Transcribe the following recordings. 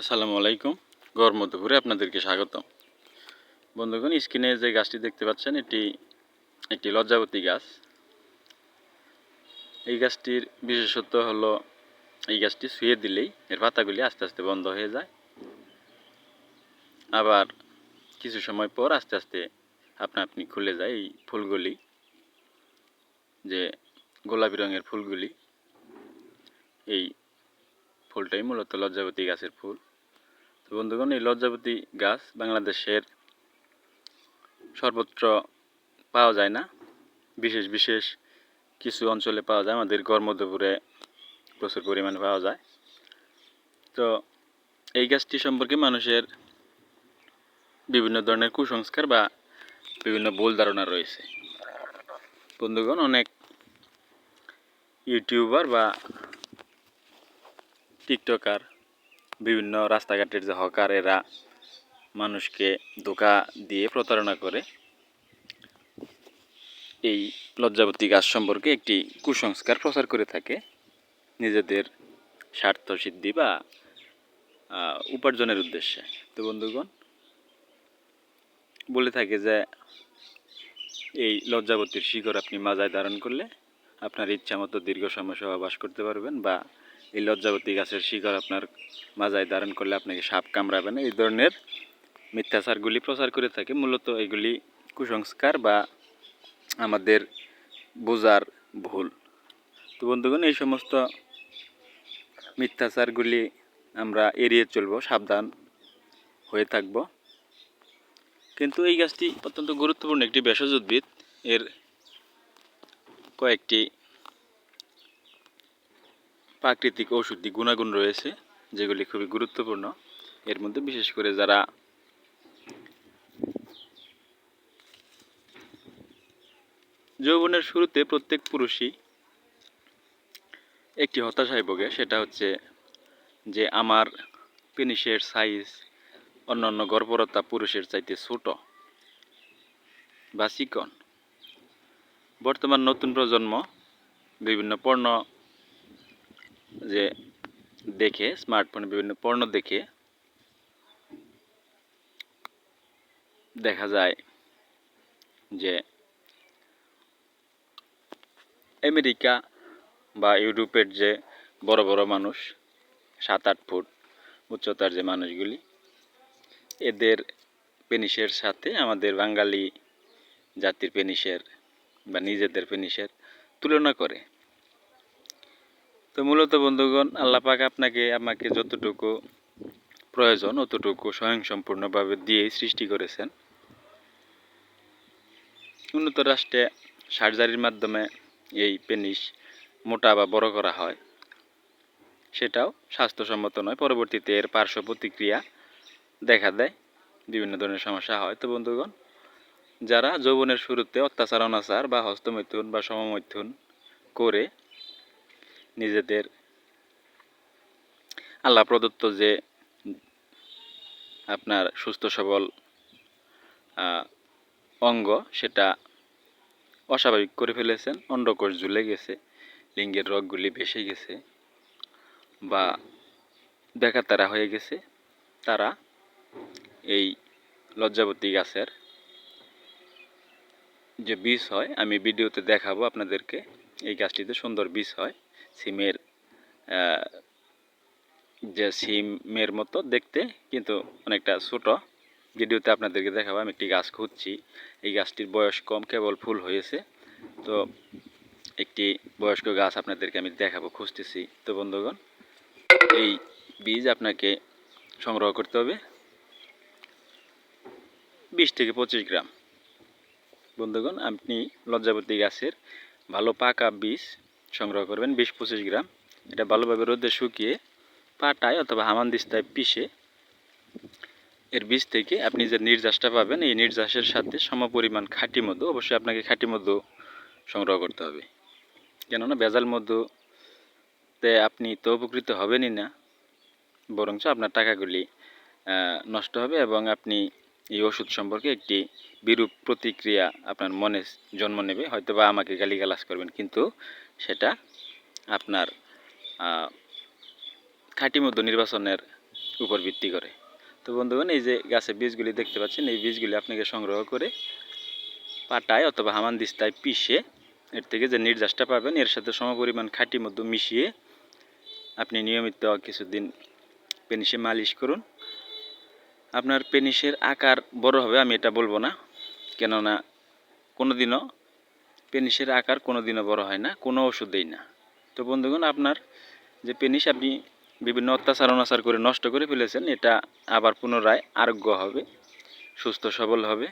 আসসালামু আলাইকুম। গড় মধ্যপুরে আপনাদেরকে স্বাগত বন্ধুগণ, স্ক্রিনে যে গাছটি দেখতে পাচ্ছেন, এটি একটি লজ্জাবতী গাছ। এই গাছটির বিশেষত্ব হলো, এই গাছটি শুয়ে দিলেই এর পাতাগুলি আস্তে আস্তে বন্ধ হয়ে যায়। আবার কিছু সময় পর আস্তে আস্তে আপনা আপনি খুলে যায় এই ফুলগুলি, যে গোলাপি রঙের ফুলগুলি। এই ফুলটাই মূলত লজ্জাবতী গাছের ফুল। তো বন্ধুগণ, এই লজ্জাবতী গাছ বাংলাদেশের সর্বত্র পাওয়া যায় না। বিশেষ বিশেষ কিছু অঞ্চলে পাওয়া যায়। আমাদের গড়মধ্যপুরে প্রচুর পরিমাণে পাওয়া যায়। তো এই গাছটি সম্পর্কে মানুষের বিভিন্ন ধরনের কুসংস্কার বা বিভিন্ন ভুল ধারণা রয়েছে। বন্ধুগণ, অনেক ইউটিউবার বা টিকটকার বিভিন্ন রাস্তাঘাটের যে হকার এরা মানুষকে ধোকা দিয়ে প্রতারণা করে, এই লজ্জাবতী গাছ সম্পর্কে একটি কুসংস্কার প্রচার করে থাকে। নিজেদের স্বার্থ সিদ্ধি বা উপার্জনের উদ্দেশ্যে। তো বন্ধুগণ, বলে থাকে যে, এই লজ্জাবতীর শিকড় আপনি মাজায় ধারণ করলে আপনার ইচ্ছা মতো দীর্ঘ সময় সহবাস করতে পারবেন বা এই লজ্জাবতী গাছের শিকড় আপনার মাজায় ধারণ করলে আপনাকে সাপ কামড়াবে না। এই ধরনের মিথ্যাচারগুলি প্রচার করে থাকে। মূলত এগুলি কুসংস্কার বা আমাদের বোঝার ভুল। তো বন্ধুগণ, এই সমস্ত মিথ্যাচারগুলি আমরা এড়িয়ে চলব, সাবধান হয়ে থাকব। কিন্তু এই গাছটি অত্যন্ত গুরুত্বপূর্ণ একটি ভেষজ উদ্ভিদ এর কয়েকটি প্রাকৃতিক ঔষধি গুণাগুণ রয়েছে, যেগুলি খুবই গুরুত্বপূর্ণ। এর মধ্যে বিশেষ করে যারা যৌবনের শুরুতে প্রত্যেক পুরুষই একটি হতাশায় ভোগে, সেটা হচ্ছে যে আমার পেনিসের সাইজ অন্যান্য গর্ভরতা পুরুষের চাইতে ছোট বা চিকন। বর্তমান নতুন প্রজন্ম বিভিন্ন পণ্য যে দেখে স্মার্টফোনে বিভিন্ন পণ্য দেখে দেখা যায় যে আমেরিকা বা ইউরোপের যে বড় বড় মানুষ, সাত আট ফুট উচ্চতার যে মানুষগুলি, এদের পেনিসের সাথে আমাদের বাঙালি জাতির পেনিসের বা নিজেদের পেনিসের তুলনা করে। তো মূলত বন্ধুগণ, আল্লাহ পাক আপনাকে, আমাকে যতটুকু প্রয়োজন, অতটুকু স্বয়ংসম্পূর্ণভাবে দিয়েই সৃষ্টি করেছেন। উন্নত রাষ্ট্রে সার্জারির মাধ্যমে এই পেনিস মোটা বা বড় করা হয়। সেটাও স্বাস্থ্যসম্মত নয়, পরবর্তীতে এর পার্শ্ব প্রতিক্রিয়া দেখা দেয়, বিভিন্ন ধরনের সমস্যা হয়। তো বন্ধুগণ, যারা যৌবনের শুরুতে অত্যাচার, অনাচার বা হস্তমৈথুন বা সমমৈথুন করে নিজেদের আল্লাহ প্রদত্ত যে আপনার সুস্থ সবল অঙ্গ, সেটা অস্বাভাবিক করে ফেলেছেন, অন্ডকোষ ঝুলে গেছে, লিঙ্গের রগগুলি ভেসে গেছে বা বেকাতারা হয়ে গেছে, তারা এই লজ্জাবতী গাছের যে বীজ হয়, আমি ভিডিওতে দেখাবো আপনাদেরকে, এই গাছটিতে সুন্দর বীজ হয়। সিমের যে সিমের মতো দেখতে, কিন্তু অনেকটা ছোট। ভিডিওতে আপনাদেরকে দেখাবো, আমি একটি গাছ খুঁজছি। এই গাছটির বয়স কম, কেবল ফুল হয়েছে। তো একটি বয়স্ক গাছ আপনাদেরকে আমি দেখাবো, খুঁজতেছি। তো বন্ধুগণ, এই বীজ আপনাকে সংগ্রহ করতে হবে বিশ থেকে পঁচিশ গ্রাম। বন্ধুগণ, আপনি লজ্জাবতী গাছের ভালো পাকা বীজ সংগ্রহ করবেন, বিশ পঁচিশ গ্রাম। এটা ভালোভাবে রোদে শুকিয়ে পাটায় অথবা হামানদিস্তায় পিষে এর বীজ থেকে আপনি যে নির্যাসটা পাবেন, এই নির্যাসের সাথে সমপরিমাণ খাঁটি মধু, অবশ্যই আপনাকে খাঁটি মধু সংগ্রহ করতে হবে। কেননা ভেজাল মধুতে আপনি তো উপকৃত হবেনই না, বরঞ্চ আপনার টাকাগুলি নষ্ট হবে এবং আপনি এই ওষুধ সম্পর্কে একটি বিরূপ প্রতিক্রিয়া আপনার মনে, জন্ম নেবে হয়তো বা আমাকে গালিগালাজ করবেন। কিন্তু সেটা আপনার খাঁটি মধ্য নির্বাচনের উপর ভিত্তি করে। তো বন্ধুগণ, এই যে গাছের বীজগুলি দেখতে পাচ্ছেন, এই বীজগুলি আপনাকে সংগ্রহ করে পাটায় অথবা হামান দিস্তায় পিষে এর থেকে যে নির্যাসটা পাবেন, এর সাথে সমপরিমাণ খাঁটি মধ্যে মিশিয়ে আপনি নিয়মিত কিছুদিন পেনিসে মালিশ করুন। আপনার পেনিসের আকার বড় হবে, আমি এটা বলব না। কেননা কোনো দিনও পেনিসের আকার কোনো দিনও বড় হয় না, কোনো ওষুধেই না। তো বন্ধুগণ, আপনার যে পেনিস আপনি বিভিন্ন অত্যাচার, অনাচার করে নষ্ট করে ফেলেছেন, এটা আবার পুনরায় আরোগ্য হবে, সুস্থ, সবল হবে,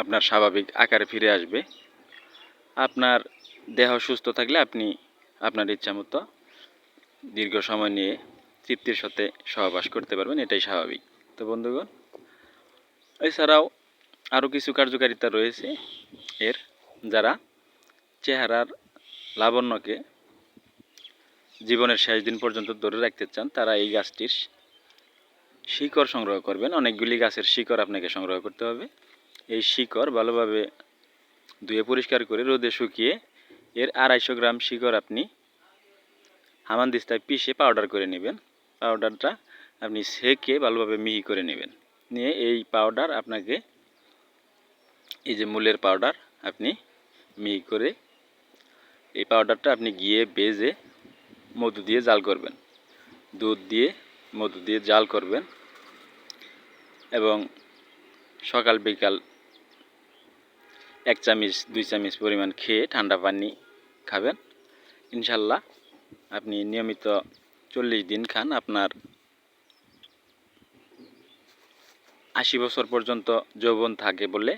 আপনার স্বাভাবিক আকারে ফিরে আসবে। আপনার দেহ সুস্থ থাকলে আপনি আপনার ইচ্ছা মতো দীর্ঘ সময় নিয়ে তৃপ্তির সাথে সহবাস করতে পারবেন, এটাই স্বাভাবিক। তো বন্ধুগণ, এছাড়াও আরও কিছু কার্যকারিতা রয়েছে, এর যারা চেহারার লাবণ্যকে জীবনের শেষ দিন পর্যন্ত ধরে রাখতে চান, তারা এই গাছটির শিকড় সংগ্রহ করবেন। অনেকগুলি গাছের শিকড় আপনাকে সংগ্রহ করতে হবে। এই শিকড় ভালোভাবে ধুয়ে পরিষ্কার করে রোদে শুকিয়ে এর আড়াইশো গ্রাম শিকড় আপনি হামান দিস্তায় পিষে পাউডার করে নেবেন। পাউডারটা আপনি সেকে ভালোভাবে মিহি করে নেবেন। নিয়ে এই পাউডার আপনাকে, এই যে মূলের পাউডার আপনি মিহি করে এই পাউডারটা আপনি গিয়ে বেজে মধু দিয়ে জাল করবেন। দুধ দিয়ে মধু দিয়ে জাল করবেন এবং সকাল, বিকাল এক চামচ, দুই চামচ পরিমাণ খেয়ে ঠান্ডা পানি খাবেন। ইনশাল্লাহ আপনি নিয়মিত চল্লিশ দিন খান। আপনার আশি বছর পর্যন্ত যৌবন থাকে বলে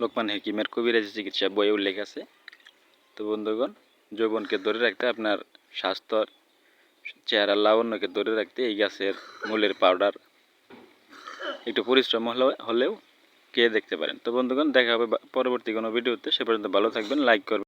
লোকমান হেকিমের কবিরাজি চিকিৎসা বইয়ে উল্লেখ আছে। তো বন্ধুগণ, যৌবনকে ধরে রাখতে আপনার স্বাস্থ্য চেহারা লাবণ্যকে ধরে রাখতে এই গাছের মূলের পাউডার একটু পরিশ্রম হলেও কে দেখতে পারেন। তো বন্ধুগণ, দেখা হবে পরবর্তী কোনো ভিডিওতে। সে পর্যন্ত ভালো থাকবেন লাইক করবেন।